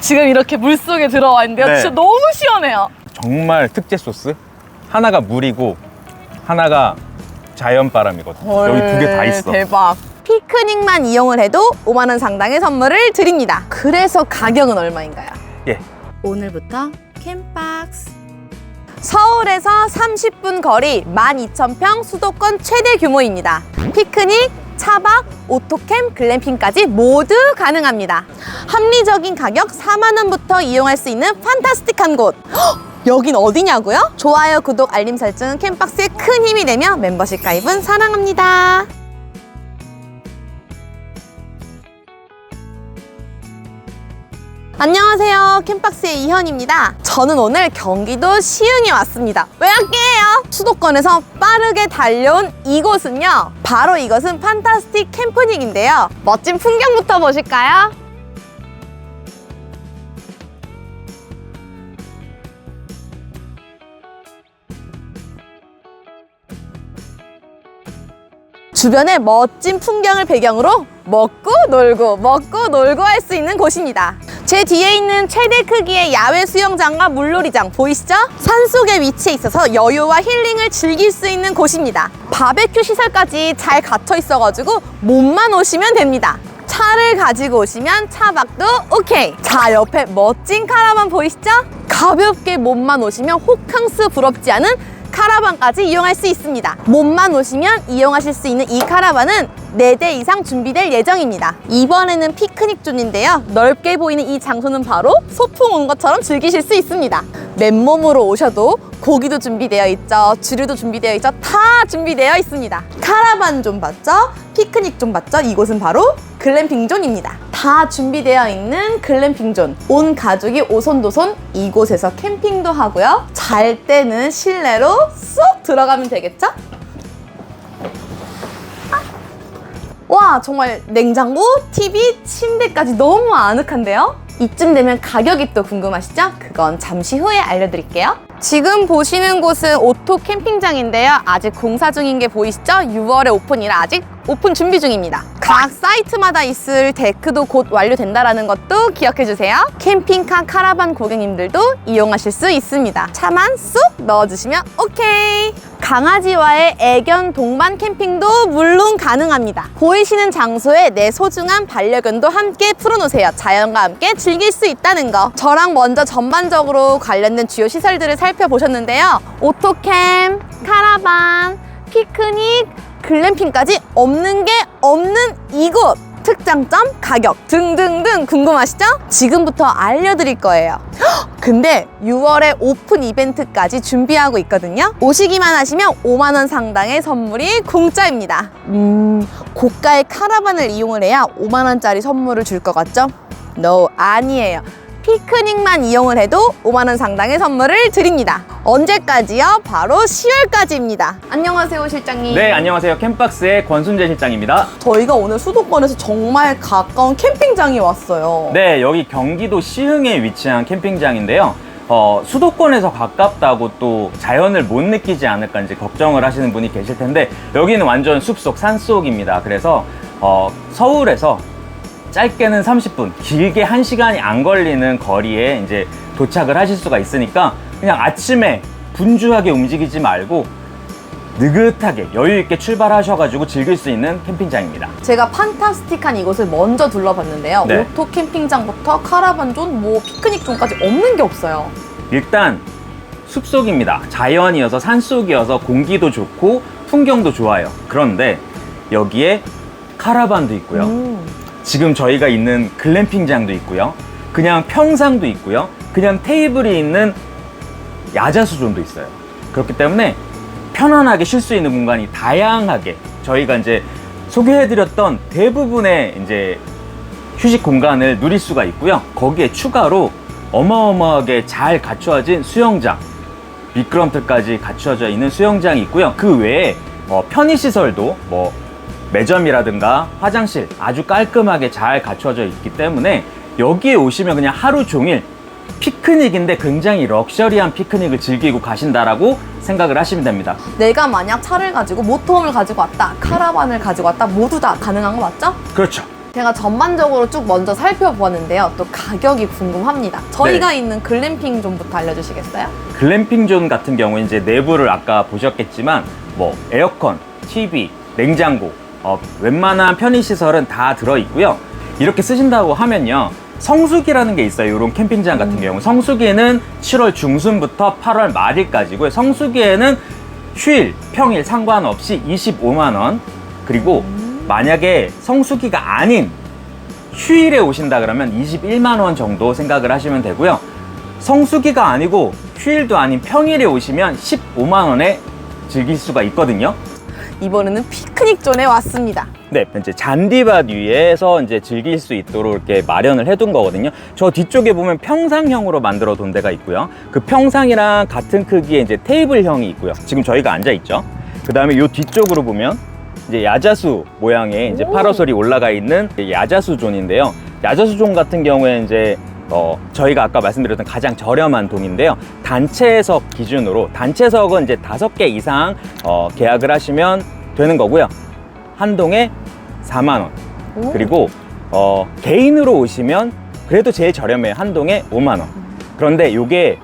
지금 이렇게 물속에 들어와 있는데요. 네. 진짜 너무 시원해요. 정말 특제 소스. 하나가 물이고 하나가 자연 바람이거든 요. 여기 두 개 다 있어. 대박. 피크닉만 이용을 해도 5만 원 상당의 선물을 드립니다. 그래서 가격은 얼마인가요? 예. 오늘부터 캠박스. 서울에서 30분 거리 12,000평 수도권 최대 규모입니다. 피크닉, 차박, 오토캠, 글램핑까지 모두 가능합니다. 합리적인 가격 4만 원부터 이용할 수 있는 판타스틱한 곳. 헉! 여긴 어디냐고요? 좋아요, 구독, 알림 설정은 캠박스에 큰 힘이 되며 멤버십 가입은 사랑합니다. 안녕하세요. 캠박스의 이현입니다. 저는 오늘 경기도 시흥에 왔습니다. 왜 할게요? 수도권에서 빠르게 달려온 이곳은요. 바로 이것은 판타스틱 캠프닉인데요. 멋진 풍경부터 보실까요? 주변의 멋진 풍경을 배경으로 먹고 놀고 먹고 놀고 할 수 있는 곳입니다. 제 뒤에 있는 최대 크기의 야외 수영장과 물놀이장 보이시죠? 산속에 위치해 있어서 여유와 힐링을 즐길 수 있는 곳입니다. 바베큐 시설까지 잘 갖춰 있어가지고 몸만 오시면 됩니다. 차를 가지고 오시면 차박도 오케이. 자, 옆에 멋진 카라반 보이시죠? 가볍게 몸만 오시면 호캉스 부럽지 않은 카라반까지 이용할 수 있습니다. 몸만 오시면 이용하실 수 있는 이 카라반은 4대 이상 준비될 예정입니다. 이번에는 피크닉 존인데요. 넓게 보이는 이 장소는 바로 소풍 온 것처럼 즐기실 수 있습니다. 맨몸으로 오셔도 고기도 준비되어 있죠. 주류도 준비되어 있죠. 다 준비되어 있습니다. 카라반 존 봤죠? 피크닉 존 봤죠? 이곳은 바로 글램핑 존입니다. 다 준비되어 있는 글램핑 존. 온 가족이 오손도손 이곳에서 캠핑도 하고요. 잘 때는 실내로 쏙 들어가면 되겠죠? 와 정말 냉장고, TV, 침대까지 너무 아늑한데요? 이쯤 되면 가격이 또 궁금하시죠? 그건 잠시 후에 알려드릴게요. 지금 보시는 곳은 오토 캠핑장인데요. 아직 공사 중인 게 보이시죠? 6월에 오픈이라 아직 오픈 준비 중입니다. 각 사이트마다 있을 데크도 곧 완료된다는 것도 기억해 주세요. 캠핑카 카라반 고객님들도 이용하실 수 있습니다. 차만 쏙 넣어주시면 오케이. 강아지와의 애견 동반 캠핑도 물론 가능합니다. 보이시는 장소에 내 소중한 반려견도 함께 풀어놓으세요. 자연과 함께 즐길 수 있다는 거. 저랑 먼저 전반적으로 관련된 주요 시설들을 살펴보셨는데요. 오토캠, 카라반, 피크닉, 글램핑까지 없는 게 없는 이곳. 특장점, 가격 등등등 궁금하시죠? 지금부터 알려드릴 거예요. 헉! 근데 6월에 오픈 이벤트까지 준비하고 있거든요. 오시기만 하시면 5만 원 상당의 선물이 공짜입니다. 음, 고가의 카라반을 이용을 해야 5만 원짜리 선물을 줄 것 같죠? No, 아니에요. 피크닉만 이용을 해도 5만 원 상당의 선물을 드립니다. 언제까지요? 바로 10월까지입니다. 안녕하세요, 실장님. 네, 안녕하세요. 캠박스의 권순재 실장입니다. 저희가 오늘 수도권에서 정말 가까운 캠핑장에 왔어요. 네, 여기 경기도 시흥에 위치한 캠핑장인데요. 어, 수도권에서 가깝다고 또 자연을 못 느끼지 않을까 이제 걱정을 하시는 분이 계실 텐데 여기는 완전 숲속 산속입니다. 그래서 어, 서울에서 짧게는 30분, 길게 1시간이 안 걸리는 거리에 이제 도착을 하실 수가 있으니까 그냥 아침에 분주하게 움직이지 말고 느긋하게 여유 있게 출발하셔가지고 즐길 수 있는 캠핑장입니다. 제가 판타스틱한 이곳을 먼저 둘러봤는데요. 네. 오토 캠핑장부터 카라반존, 뭐 피크닉존까지 없는 게 없어요. 일단 숲속입니다. 자연이어서 산속이어서 공기도 좋고 풍경도 좋아요. 그런데 여기에 카라반도 있고요. 음. 지금 저희가 있는 글램핑장도 있고요. 그냥 평상도 있고요. 그냥 테이블이 있는 야자수존도 있어요. 그렇기 때문에 편안하게 쉴 수 있는 공간이 다양하게 저희가 이제 소개해드렸던 대부분의 이제 휴식 공간을 누릴 수가 있고요. 거기에 추가로 어마어마하게 잘 갖추어진 수영장, 미끄럼틀까지 갖추어져 있는 수영장이 있고요. 그 외에 어, 편의시설도 뭐 매점이라든가 화장실 아주 깔끔하게 잘 갖춰져 있기 때문에 여기에 오시면 그냥 하루 종일 피크닉인데 굉장히 럭셔리한 피크닉을 즐기고 가신다라고 생각을 하시면 됩니다. 내가 만약 차를 가지고 모터홈을 가지고 왔다, 카라반을 가지고 왔다, 모두 다 가능한 거 맞죠? 그렇죠. 제가 전반적으로 쭉 먼저 살펴보았는데요. 또 가격이 궁금합니다. 저희가 있는 글램핑 존부터 알려주시겠어요? 글램핑 존 같은 경우는 이제 내부를 아까 보셨겠지만 뭐 에어컨, TV, 냉장고, 어, 웬만한 편의 시설은 다 들어 있고요. 이렇게 쓰신다고 하면요. 성수기라는 게 있어요. 이런 캠핑장 같은 경우. 성수기에는 7월 중순부터 8월 말일까지고요. 성수기에는 휴일, 평일 상관없이 25만 원. 그리고 만약에 성수기가 아닌 휴일에 오신다 그러면 21만 원 정도 생각을 하시면 되고요. 성수기가 아니고 휴일도 아닌 평일에 오시면 15만 원에 즐길 수가 있거든요. 이번에는 피크닉 존에 왔습니다. 네, 이제 잔디밭 위에서 이제 즐길 수 있도록 이렇게 마련을 해둔 거거든요. 저 뒤쪽에 보면 평상형으로 만들어 둔 데가 있고요. 그 평상이랑 같은 크기의 이제 테이블형이 있고요. 지금 저희가 앉아 있죠. 그 다음에 이 뒤쪽으로 보면 이제 야자수 모양의 이제 오. 파라솔이 올라가 있는 야자수 존인데요. 야자수 존 같은 경우에 이제 어, 저희가 아까 말씀드렸던 가장 저렴한 동인데요. 단체석 기준으로 단체석은 이제 다섯 개 이상 어, 계약을 하시면 되는 거고요. 한 동에 4만 원. 오. 그리고 어, 개인으로 오시면 그래도 제일 저렴해요. 한 동에 5만 원. 그런데 이게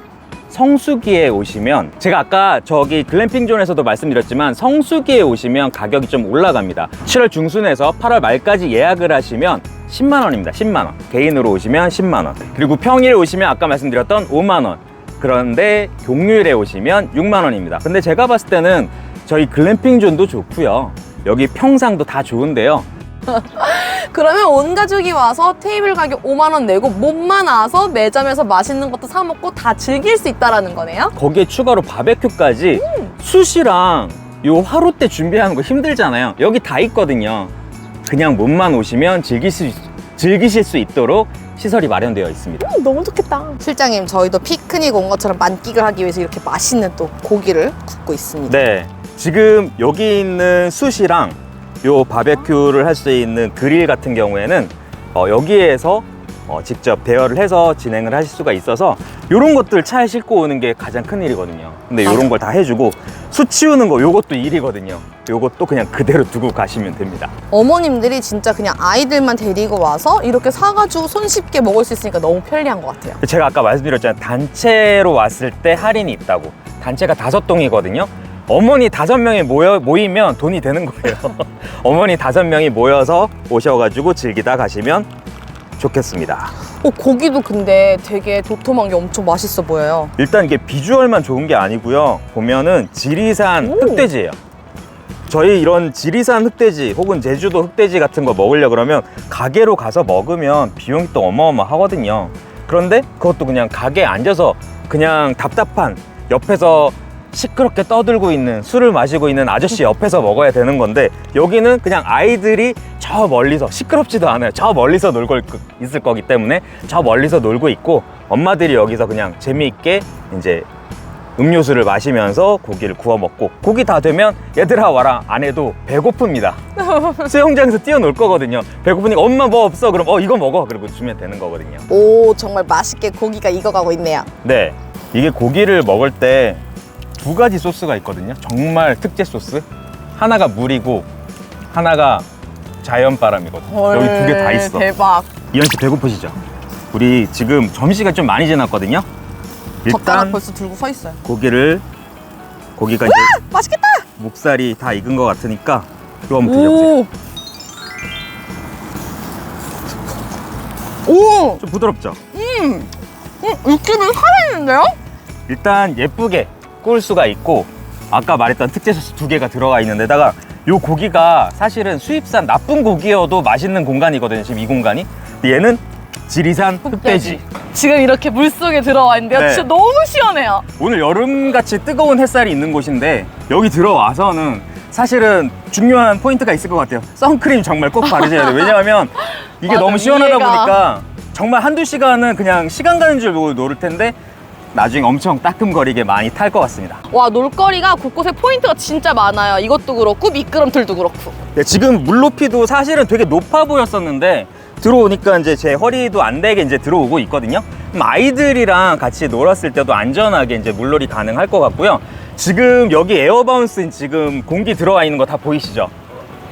성수기에 오시면 제가 아까 저기 글램핑 존에서도 말씀드렸지만 성수기에 오시면 가격이 좀 올라갑니다. 7월 중순에서 8월 말까지 예약을 하시면 10만 원입니다. 10만 원. 개인으로 오시면 10만 원. 그리고 평일에 오시면 아까 말씀드렸던 5만 원. 그런데 공휴일에 오시면 6만 원입니다. 근데 제가 봤을 때는 저희 글램핑 존도 좋고요. 여기 평상도 다 좋은데요. 그러면 온 가족이 와서 테이블 가격 5만 원 내고 몸만 와서 매점에서 맛있는 것도 사 먹고 다 즐길 수 있다라는 거네요. 거기에 추가로 바베큐까지 숯이랑 요 화로 때 준비하는 거 힘들잖아요. 여기 다 있거든요. 그냥 몸만 오시면 즐길 수, 즐기실 수 있도록 시설이 마련되어 있습니다. 너무 좋겠다. 실장님, 저희도 피크닉 온 것처럼 만끽을 하기 위해서 이렇게 맛있는 또 고기를 굽고 있습니다. 네. 지금 여기 있는 숯이랑 요 바베큐를 할 수 있는 그릴 같은 경우에는 어, 여기에서 어, 직접 대여를 해서 진행을 하실 수가 있어서 이런 것들 차에 싣고 오는 게 가장 큰 일이거든요. 근데 이런 걸 다 해주고 숯 치우는 거 요것도 일이거든요. 요것도 그냥 그대로 두고 가시면 됩니다. 어머님들이 진짜 그냥 아이들만 데리고 와서 이렇게 사가지고 손쉽게 먹을 수 있으니까 너무 편리한 것 같아요. 제가 아까 말씀드렸잖아요. 단체로 왔을 때 할인이 있다고. 단체가 다섯 동이거든요. 어머니 다섯 명이 모여 모이면 돈이 되는 거예요. 어머니 다섯 명이 모여서 오셔가지고 즐기다 가시면 좋겠습니다. 어, 고기도 근데 되게 도톰한 게 엄청 맛있어 보여요. 일단 이게 비주얼만 좋은 게 아니고요. 보면은 지리산 오. 흑돼지예요. 저희 이런 지리산 흑돼지 혹은 제주도 흑돼지 같은 거 먹으려 그러면 가게로 가서 먹으면 비용이 또 어마어마하거든요. 그런데 그것도 그냥 가게에 앉아서 그냥 답답한 옆에서 시끄럽게 떠들고 있는 술을 마시고 있는 아저씨 옆에서 먹어야 되는 건데 여기는 그냥 아이들이 저 멀리서 시끄럽지도 않아요. 저 멀리서 놀고 있- 있을 거기 때문에 저 멀리서 놀고 있고 엄마들이 여기서 그냥 재미있게 이제 음료수를 마시면서 고기를 구워 먹고 고기 다 되면 얘들아 와라 안 해도 배고픕니다. 수영장에서 뛰어놀 거거든요. 배고프니까 엄마 뭐 없어 그럼 어 이거 먹어 그리고 주면 되는 거거든요. 오, 정말 맛있게 고기가 익어가고 있네요. 네. 이게 고기를 먹을 때 두 가지 소스가 있거든요. 정말 특제 소스. 하나가 물이고 하나가 자연 바람이거든요. 여기 두 개 다 있어. 대박. 이현 씨 배고프시죠? 우리 지금 점심시간 좀 많이 지났거든요. 젓가락 일단 벌써 들고 서 있어요. 고기를 고기가 이제 맛있겠다. 목살이 다 익은 것 같으니까 이거 한번 드셔보세요. 오. 오. 좀 부드럽죠? 음, 육즙이 살아있는데요? 일단 예쁘게 구울 수가 있고 아까 말했던 특제 소스 두 개가 들어가 있는 데다가 요 고기가 사실은 수입산 나쁜 고기여도 맛있는 공간이거든요 지금 이 공간이 근데 얘는 지리산 흑돼지 지금 이렇게 물 속에 들어와 있는데요. 네. 진짜 너무 시원해요. 오늘 여름같이 뜨거운 햇살이 있는 곳인데 여기 들어와서는 사실은 중요한 포인트가 있을 것 같아요 선크림 정말 꼭 바르셔야 돼요 왜냐하면 이게 맞아, 너무 시원하다 위에가. 보니까 정말 한두 시간은 그냥 시간 가는 줄 모르고 노를 텐데 나중에 엄청 따끔거리게 많이 탈 것 같습니다 와 놀거리가 곳곳에 포인트가 진짜 많아요. 이것도 그렇고 미끄럼틀도 그렇고. 네, 지금 물 높이도 사실은 되게 높아 보였었는데 들어오니까 이제 제 허리도 안 되게 이제 들어오고 있거든요. 그럼 아이들이랑 같이 놀았을 때도 안전하게 이제 물놀이 가능할 것 같고요. 지금 여기 에어바운스 지금 공기 들어와 있는 거 다 보이시죠?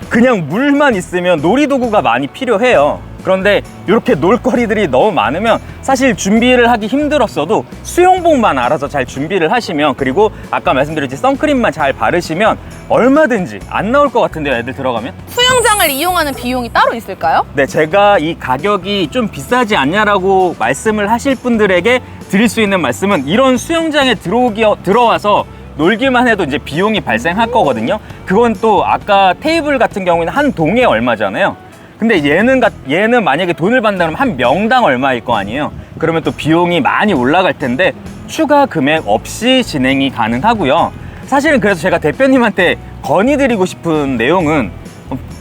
그냥 물만 있으면 놀이도구가 많이 필요해요. 그런데 이렇게 놀거리들이 너무 많으면 사실 준비를 하기 힘들었어도 수영복만 알아서 잘 준비를 하시면 그리고 아까 말씀드렸지 선크림만 잘 바르시면 얼마든지 안 나올 것 같은데요 애들 들어가면 수영장을 이용하는 비용이 따로 있을까요? 네, 제가 이 가격이 좀 비싸지 않냐라고 말씀을 하실 분들에게 드릴 수 있는 말씀은 이런 수영장에 들어오기 들어와서 놀기만 해도 이제 비용이 발생할 거거든요. 그건 또 아까 테이블 같은 경우에는 한 동에 얼마잖아요. 근데 얘는 가- 얘는 만약에 돈을 받는다면 한 명당 얼마일 거 아니에요. 그러면 또 비용이 많이 올라갈 텐데 추가 금액 없이 진행이 가능하고요. 사실은 그래서 제가 대표님한테 건의드리고 싶은 내용은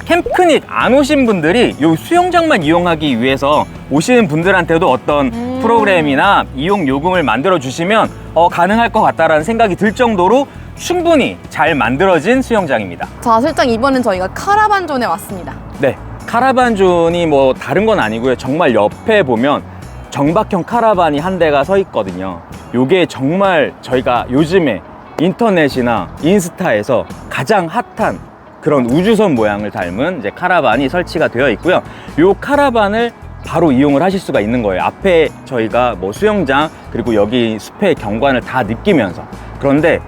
캠크닉 안 오신 분들이 요 수영장만 이용하기 위해서 오시는 분들한테도 어떤 프로그램이나 이용 요금을 만들어 주시면 어, 가능할 것 같다라는 생각이 들 정도로 충분히 잘 만들어진 수영장입니다. 자, 실장 이번엔 저희가 카라반존에 왔습니다. 네, 카라반존이 뭐 다른 건 아니고요. 정말 옆에 보면 정박형 카라반이 한 대가 서 있거든요. 요게 정말 저희가 요즘에 인터넷이나 인스타에서 가장 핫한 그런 우주선 모양을 닮은 이제 카라반이 설치가 되어 있고요. 요 카라반을 바로 이용을 하실 수가 있는 거예요. 앞에 저희가 뭐 수영장 그리고 여기 숲의 경관을 다 느끼면서 그런데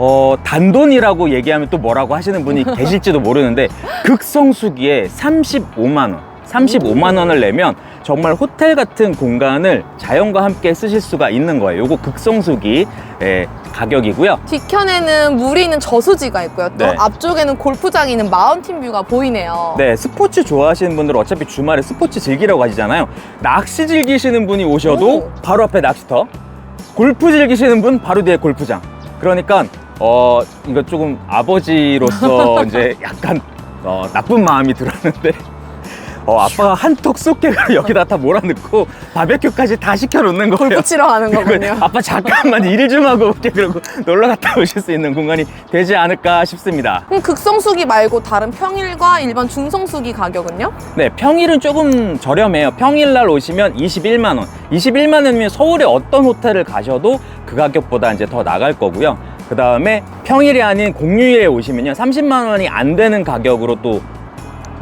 어, 단돈이라고 얘기하면 또 뭐라고 하시는 분이 계실지도 모르는데 극성수기에 35만 원, 35만 원을 내면 정말 호텔 같은 공간을 자연과 함께 쓰실 수가 있는 거예요. 요거 극성수기 의 가격이고요. 뒤편에는 물이 있는 저수지가 있고요. 또 네. 앞쪽에는 골프장이 있는 마운틴 뷰가 보이네요. 네, 스포츠 좋아하시는 분들은 어차피 주말에 스포츠 즐기려고 하시잖아요. 낚시 즐기시는 분이 오셔도 오. 바로 앞에 낚시터. 골프 즐기시는 분 바로 뒤에 골프장. 그러니까 어 이거 조금 아버지로서 이제 약간 어, 나쁜 마음이 들었는데 어 아빠가 한턱 쏟게 여기다 다 몰아넣고 바베큐까지 다 시켜놓는 거예요. 골프 치러 가는 거군요. 아빠 잠깐만 일 좀 하고 올게 그러고 놀러 갔다 오실 수 있는 공간이 되지 않을까 싶습니다. 그럼 극성수기 말고 다른 평일과 일반 중성수기 가격은요? 네, 평일은 조금 저렴해요. 평일날 오시면 21만 원. 21만 원이면 서울에 어떤 호텔을 가셔도 그 가격보다 이제 더 나갈 거고요. 그 다음에 평일이 아닌 공휴일에 오시면요, 30만 원이 안 되는 가격으로 또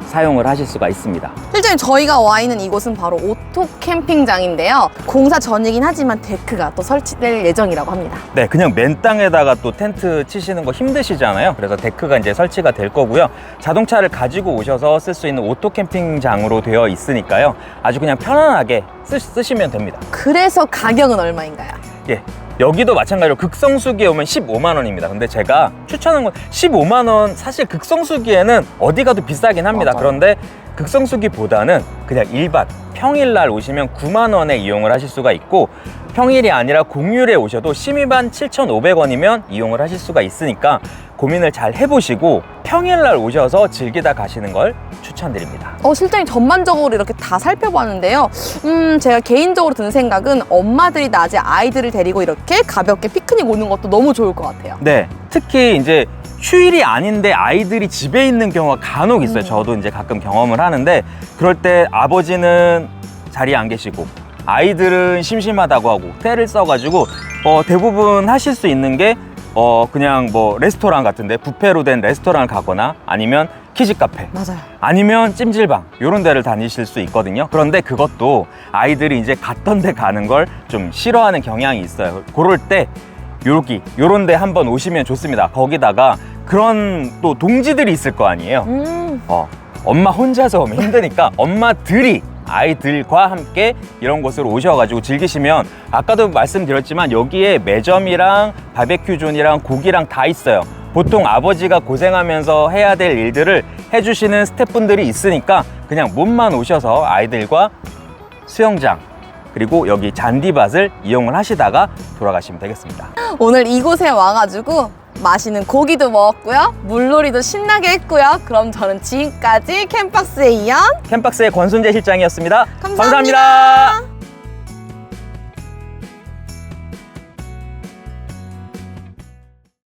사용을 하실 수가 있습니다. 실제 저희가 와 있는 이곳은 바로 오토 캠핑장인데요. 공사 전이긴 하지만 데크가 또 설치될 예정이라고 합니다. 네, 그냥 맨 땅에다가 또 텐트 치시는 거 힘드시잖아요. 그래서 데크가 이제 설치가 될 거고요. 자동차를 가지고 오셔서 쓸 수 있는 오토 캠핑장으로 되어 있으니까요. 아주 그냥 편안하게 쓰, 쓰시면 됩니다. 그래서 가격은 얼마인가요? 예. 여기도 마찬가지로 극성수기에 오면 15만 원입니다. 근데 제가 추천한 건 15만 원 사실 극성수기에는 어디 가도 비싸긴 합니다. 맞아요. 그런데 극성수기보다는 그냥 일반 평일날 오시면 9만 원에 이용을 하실 수가 있고 평일이 아니라 공휴일에 오셔도 심의반 7,500원이면 이용을 하실 수가 있으니까 고민을 잘 해보시고 평일날 오셔서 즐기다 가시는 걸 추천드립니다. 어, 실장님 전반적으로 이렇게 다 살펴봤는데요. 음, 제가 개인적으로 드는 생각은 엄마들이 낮에 아이들을 데리고 이렇게 가볍게 피크닉 오는 것도 너무 좋을 것 같아요. 네, 특히 이제 휴일이 아닌데 아이들이 집에 있는 경우가 간혹 있어요. 저도 이제 가끔 경험을 하는데 그럴 때 아버지는 자리에 안 계시고 아이들은 심심하다고 하고 때를 써가지고 어, 대부분 하실 수 있는 게 어, 그냥 뭐 레스토랑 같은데 뷔페로 된 레스토랑을 가거나 아니면 키즈 카페 맞아요. 아니면 찜질방 이런 데를 다니실 수 있거든요. 그런데 그것도 아이들이 이제 갔던 데 가는 걸 좀 싫어하는 경향이 있어요. 그럴 때 여기 요런 데 한번 오시면 좋습니다. 거기다가 그런 또 동지들이 있을 거 아니에요. 음, 어, 엄마 혼자서 오면 힘드니까 엄마들이 아이들과 함께 이런 곳으로 오셔가지고 즐기시면 아까도 말씀드렸지만 여기에 매점이랑 바베큐 존이랑 고기랑 다 있어요. 보통 아버지가 고생하면서 해야 될 일들을 해주시는 스태프분들이 있으니까 그냥 몸만 오셔서 아이들과 수영장 그리고 여기 잔디밭을 이용을 하시다가 돌아가시면 되겠습니다. 오늘 이곳에 와가지고 맛있는 고기도 먹었고요. 물놀이도 신나게 했고요. 그럼 저는 지금까지 캠박스의 이연 캠박스의 권순재 실장이었습니다 감사합니다. 감사합니다.